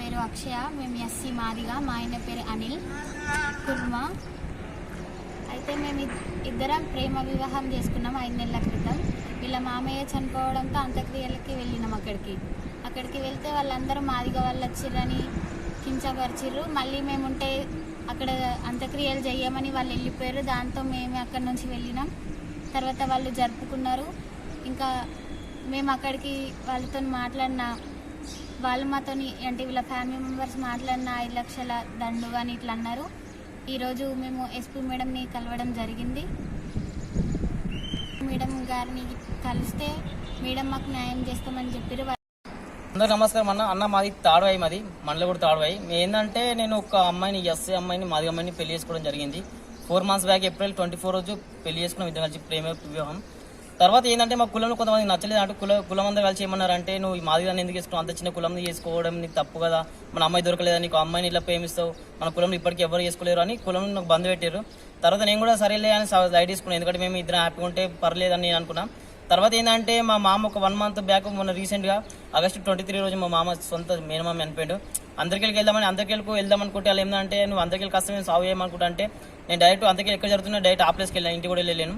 పేరు అక్షయ మేము ఎస్సీ మాదిగా మా ఆయన పేరు అనిల్ కుర్మా. అయితే మేము ఇద్దరం ప్రేమ వివాహం చేసుకున్నాం ఐదు నెలల క్రితం. వీళ్ళ మామయ్య చనిపోవడంతో అంత్యక్రియలకి వెళ్ళినాం అక్కడికి. అక్కడికి వెళ్తే వాళ్ళందరూ మాదిగా వాళ్ళు వచ్చిర్రని కించపరిచిర్రు. మళ్ళీ మేము ఉంటే అక్కడ అంత్యక్రియలు చేయమని వాళ్ళు వెళ్ళిపోయారు. దాంతో మేము అక్కడి నుంచి వెళ్ళినాం. తర్వాత వాళ్ళు జరుపుకున్నారు. ఇంకా మేము అక్కడికి వాళ్ళతో మాట్లాడిన వాళ్ళు మాతోని అంటే వీళ్ళ ఫ్యామిలీ మెంబర్స్ మాట్లాడిన ఐదు లక్షల దండు కానీ ఇట్లా అన్నారు. ఈరోజు మేము ఎస్పీ మేడంని కలవడం జరిగింది. మేడం గారిని కలిస్తే మేడం మాకు న్యాయం చేస్తామని చెప్పారు అందరు నమస్కారం అన్న. అన్న మాది తాడవాయి మాది మనలో కూడా తాడవాయి. ఏంటంటే నేను ఒక అమ్మాయిని ఎస్ఏ అమ్మాయిని మాది అమ్మాయిని పెళ్ళి చేసుకోవడం జరిగింది. Four months back April twenty four రోజు పెళ్ళి చేసుకున్నాం ఇద్దరు కలిసి ప్రేమ వివాహం. తర్వాత ఏంటంటే మా కులంలో కొంతమంది నచ్చలేదు. అంటే కుల కులం అందరూ కలిసి ఏమన్నారంటే నువ్వు ఈ మాది దాన్ని ఎందుకు చేసుకున్నావు? అంత చిన్న కులం చేసుకోవడం నీకు తప్పు కదా. మన అమ్మాయి దొరకలేదా? నీకు అమ్మాయిని ఇట్లా ప్రేమిస్తావు. మన కులంలో ఇప్పటికీ ఎవరు చేసుకోలేరు అని కులం నాకు బంద్ పెట్టారు. తర్వాత నేను కూడా సరేలే అని లైట్ తీసుకున్నాను. ఎందుకంటే మేము ఇద్దరం హ్యాపీగా ఉంటే పర్లేదని నేను అనుకున్నా. తర్వాత ఏంటంటే మా మామ ఒక వన్ మంత్ బ్యాక్ మొన్న రీసెంట్గా ఆగస్టు ట్వంటీ త్రీ రోజు మా మామ సొంత మేనమామ చనిపోయాడు. అందరికెళ్ళకి వెళ్దామని అందరికెళ్ళకు వెళ్దాం అనుకుంటే వాళ్ళు ఏంటంటే నువ్వు అందరికెళ్ళి కష్టం మేము సాగు చేయమనుకుంటా అంటే నేను డైరెక్ట్ అందరికెళ్ళి ఎక్కడ జరుగుతున్నా డైరెక్ట్ ఆ ప్లేస్కి వెళ్ళాను. ఇంటి కూడా వెళ్ళలేను.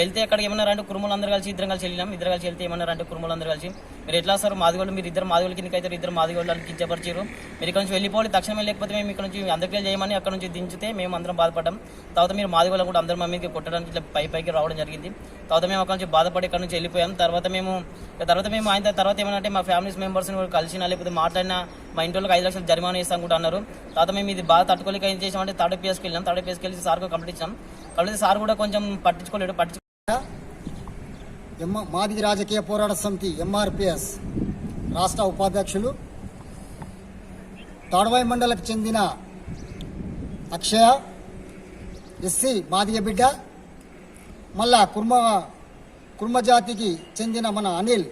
వెళ్తే అక్కడికి ఏమన్నారంటే కురుములు అందరూ కలిసి ఇద్దరం కలిసి వెళ్ళినాం. ఇద్దరు కలిసి వెళ్తే ఏమన్నారంటే కురుములు అందరూ కలిసి. మీరు ఎట్లా సార్ మాదిగోళ్ళు మీరు ఇద్దరు మాదిగోళ్ళ కిందకి అయితే ఇద్దరు మాదిగోళ్ళు అని కించపరిచారు. మీరు ఇక్కడ నుంచి వెళ్ళిపోవాలి తక్షణమే లేకపోతే మేము ఇక్కడ నుంచి అందరికీ చేయమని అక్కడ నుంచి దించితే మేము అందరం బాధపడ్డాం. తర్వాత మీరు మాదిగోళ్ళం కూడా అందరం మా మీదకి కొట్టడానికి ఇట్లా పై పైకి రావడం జరిగింది. తర్వాత మేము అక్కడ నుంచి బాధపడి ఇక్కడ నుంచి వెళ్ళిపోయాం. తర్వాత మేము తర్వాత మేము ఆయన తర్వాత ఏమంటే మా ఫ్యామిలీస్ మెంబర్స్ని కలిసినా లేకపోతే మాట్లాడినా మా ఇంటి వాళ్ళకి ఐదు లక్షలు జరిమానా ఇస్తాం కూడా అన్నారు. తర్వాత మేము ఇది బాగా తట్టుకోలేక ఏం చేసామంటే థర్డ్ పిఎస్కి వెళ్ళాం థర్డ్ పిఎస్కి వెళ్ళి సార్కు కంప్లీట్ ఇచ్చాం కాబట్టి సార్ కూడా కొంచెం పట్టించుకోలేడు పట్టించు మాదిగి రాజకీయ పోరాట సమితి ఎంఆర్పిఎస్ రాష్ట్ర ఉపాధ్యక్షులు. తాడవాయి మండలకు చెందిన అక్షయ ఎస్సీ మాదిగ బిడ్డ. మళ్ళా కుర్మ కుర్మ జాతికి చెందిన మన అనిల్.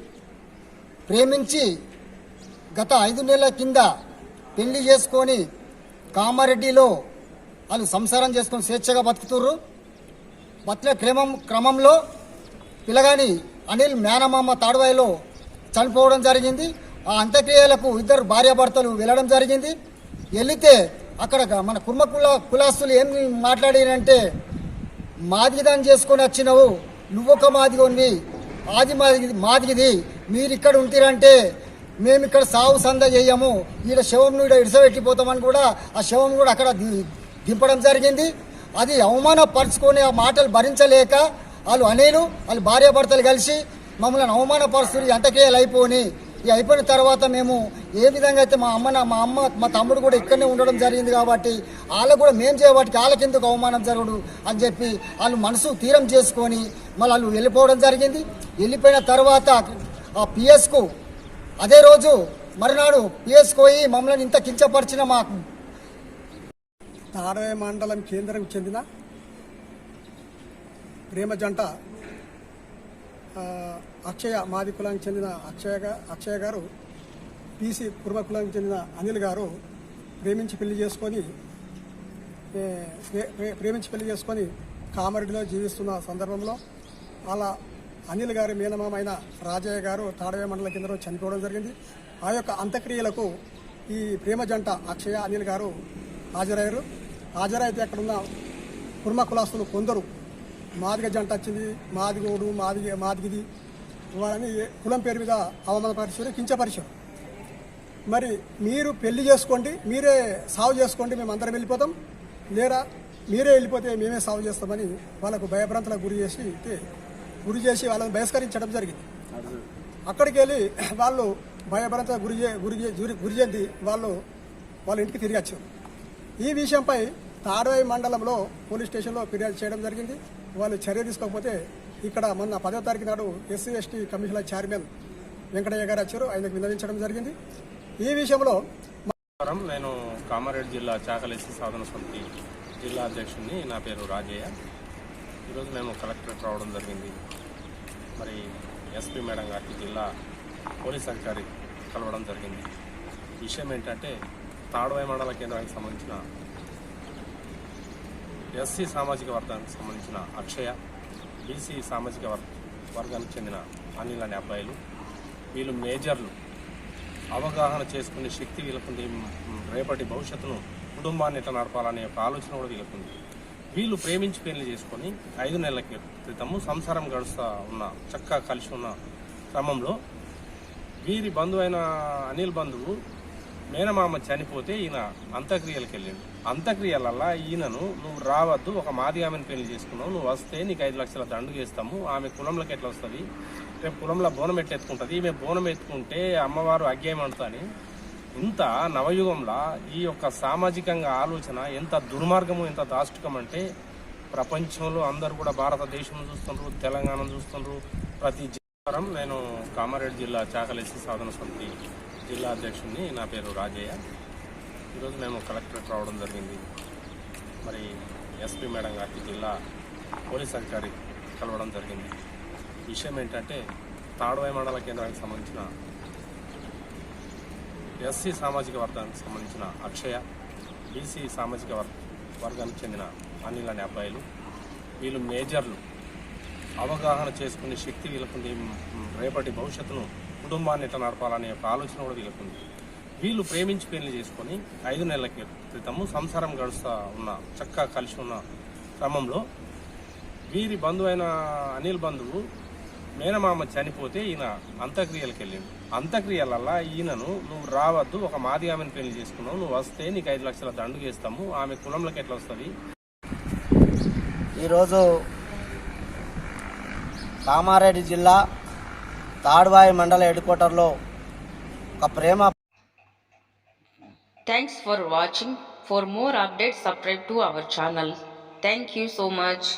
ప్రేమించి గత ఐదు నెలల కింద పెళ్ళి చేసుకొని కామారెడ్డిలో వాళ్ళు సంసారం చేసుకొని స్వేచ్ఛగా బతుకుతుర్రు. బతికే క్రమం క్రమంలో పిల్లగాని అనిల్ మేనమామ తాడువాయిలో చనిపోవడం జరిగింది. ఆ అంత్యక్రియలకు ఇద్దరు భార్యాభర్తలు వెళ్ళడం జరిగింది. వెళితే అక్కడ మన కుర్మ కుల కులాస్తులు ఏం మాట్లాడినంటే మాదిగిదాన్ని చేసుకొని వచ్చినవు నువ్వొక మాదిగోనివి ఆది మాదిగి మాదిగిది మీరు ఇక్కడ ఉంటిరంటే మేము ఇక్కడ సాగు సంద చేయము ఈడ శవం ఈడ ఇడిసబెట్టిపోతామని కూడా ఆ శవం కూడా అక్కడ దింపడం జరిగింది. అది అవమానపరుచుకొని ఆ మాటలు భరించలేక వాళ్ళు అనేలు వాళ్ళు భార్యాభర్తలు కలిసి మమ్మల్ని అవమానపరుస్తుంది అంతకేయాలు అయిపోని. ఈ అయిపోయిన తర్వాత మేము ఏ విధంగా అయితే మా అమ్మ మా అమ్మ మా తమ్ముడు కూడా ఇక్కడనే ఉండడం జరిగింది కాబట్టి వాళ్ళకు కూడా మేము చేయబట్టి వాళ్ళకి ఎందుకు అవమానం జరగడు అని చెప్పి వాళ్ళు మనసు తీరం చేసుకొని మళ్ళీ వాళ్ళు వెళ్ళిపోవడం జరిగింది. వెళ్ళిపోయిన తర్వాత ఆ పిఎస్కు అదే రోజు మరునాడు పిఎస్కు పోయి మమ్మల్ని ఇంత కించపరిచిన మా తాడవే మండలం కేంద్రం చెందిన ప్రేమ జంట అక్షయ మాది కులానికి చెందిన అక్షయ అక్షయ గారు పీసీ కుర్మ కులానికి చెందిన అనిల్ గారు ప్రేమించి పెళ్ళి చేసుకొని ప్రేమించి పెళ్ళి చేసుకొని కామరెడ్డిలో జీవిస్తున్న సందర్భంలో అలా అనిల్ గారి మేనమామ అయిన రాజయ్య గారు తాడవే మండల కింద చనిపోవడం జరిగింది. ఆ యొక్క అంత్యక్రియలకు ఈ ప్రేమ జంట అక్షయ అనిల్ గారు హాజరయ్యారు హాజరైతే అక్కడున్న కుర్మ కులాస్తులు కొందరు. మాదిగ జంట వచ్చింది మాదిగోడు మాదిగ మాదిగిది. వాళ్ళని కులం పేరు మీద అవమానపరిచారు కించపరిచారు. మరి మీరు పెళ్ళి చేసుకోండి మీరే సాగు చేసుకోండి మేము అందరం వెళ్ళిపోతాం. లేరా మీరే వెళ్ళిపోతే మేమే సాగు చేస్తామని వాళ్ళకు భయభ్రాంతలకు గురి చేసి గురి చేసి వాళ్ళని బహిష్కరించడం జరిగింది. అక్కడికి వెళ్ళి వాళ్ళు భయభ్రాంతలకు గురి గురి గురి గురి చెంది వాళ్ళు వాళ్ళ ఇంటికి తిరిగి వచ్చారు. ఈ విషయంపై తాడవాయి మండలంలో పోలీస్ స్టేషన్లో ఫిర్యాదు చేయడం జరిగింది. వాళ్ళు చర్య తీసుకోకపోతే ఇక్కడ మొన్న పదో తారీఖు నాడు SC ST commissioner chairman Venkataiah garu వచ్చారు. ఆయనకు విన్నవించడం జరిగింది. ఈ విషయంలో నేను కామారెడ్డి జిల్లా చాకలేసి సాధన సమితి జిల్లా అధ్యక్షుడిని. నా పేరు రాజయ్య. ఈరోజు మేము కలెక్టరేట్ రావడం జరిగింది. మరి ఎస్పీ మేడం గారికి జిల్లా పోలీస్ అధికారి కలవడం జరిగింది. విషయం ఏంటంటే తాడవాయి మండల కేంద్రానికి సంబంధించిన ఎస్సీ సామాజిక వర్గానికి సంబంధించిన అక్షయ బీసీ సామాజిక వర్ వర్గానికి చెందిన అనిల్ అనే అబ్బాయిలు. వీళ్ళు మేజర్లు. అవగాహన చేసుకునే శక్తి వీళ్ళకుంది. రేపటి భవిష్యత్తును కుటుంబాన్ని ఎట్లా నడపాలనే ఒక ఆలోచన కూడా వీళ్ళకుంది. వీళ్ళు ప్రేమించి పెళ్ళి చేసుకొని ఐదు నెలల క్రితము సంసారం గడుస్తూ ఉన్న చక్కగా కలిసి ఉన్న క్రమంలో వీరి బంధువైన అనిల్ బంధువు మేనమామ చనిపోతే ఈయన అంత్యక్రియలకు వెళ్ళిండు. అంత్యక్రియలల్లా ఈయనను నువ్వు రావద్దు ఒక మాది ఆమెను పెళ్ళి చేసుకున్నావు నువ్వు వస్తే నీకు ఐదు లక్షల దండు చేస్తాము ఆమె కులంలోకి ఎట్లా వస్తుంది? రేపు కులంలో బోనం ఎట్లా ఎత్తుకుంటుంది ఈమె బోనం ఎత్తుకుంటే అమ్మవారు అజ్ఞాయం ఇంత నవయుగంలో ఈ యొక్క సామాజికంగా ఆలోచన ఎంత దుర్మార్గము ఎంత దాష్టికం అంటే ప్రపంచంలో అందరూ కూడా భారతదేశం చూస్తుండ్రు తెలంగాణ చూస్తుండ్రు. ప్రతి జిల్లా నేను కామారెడ్డి జిల్లా చాకలేసి సాధన సమితి జిల్లా అధ్యక్షుడిని నా పేరు రాజయ్య. ఈరోజు మేము కలెక్టరేట్ రావడం జరిగింది. మరి ఎస్పీ మేడం గారికి జిల్లా పోలీస్ అధికారి కలవడం జరిగింది. విషయం ఏంటంటే తాడవాయి మండల కేంద్రానికి సంబంధించిన ఎస్సీ సామాజిక వర్గానికి సంబంధించిన అక్షయ బీసీ సామాజిక వర్గ వర్గానికి చెందిన అనిల్ అనే అబ్బాయిలు వీళ్ళు మేజర్లు. అవగాహన చేసుకునే శక్తి వీళ్ళకుంది రేపటి భవిష్యత్తును కుటుంబాన్ని ఎట్లా నడపాలనే ఒక ఆలోచన కూడా వీళ్ళకుంది. వీళ్ళు ప్రేమించి పెళ్ళి చేసుకొని ఐదు నెలల క్రితము సంసారం గడుస్తూ ఉన్న చక్కగా కలిసి ఉన్న క్రమంలో వీరి బంధువైన అనిల్ బంధువు మేనమామ చనిపోతే ఈయన అంత్యక్రియలకు వెళ్ళిండు. అంత్యక్రియలల్లా ఈయనను నువ్వు రావద్దు ఒక మాది ఆమెను పెళ్ళి చేసుకున్నావు నువ్వు వస్తే నీకు ఐదు లక్షల దండు చేస్తాము ఆమె కులంలోకి ఎట్లా వస్తుంది? ఈరోజు కామారెడ్డి జిల్లా తాడ్వాయి మండల హెడ్ క్వార్టర్లో ఒక ప్రేమ thanks for watching for more update subscribe to our channel thank you so much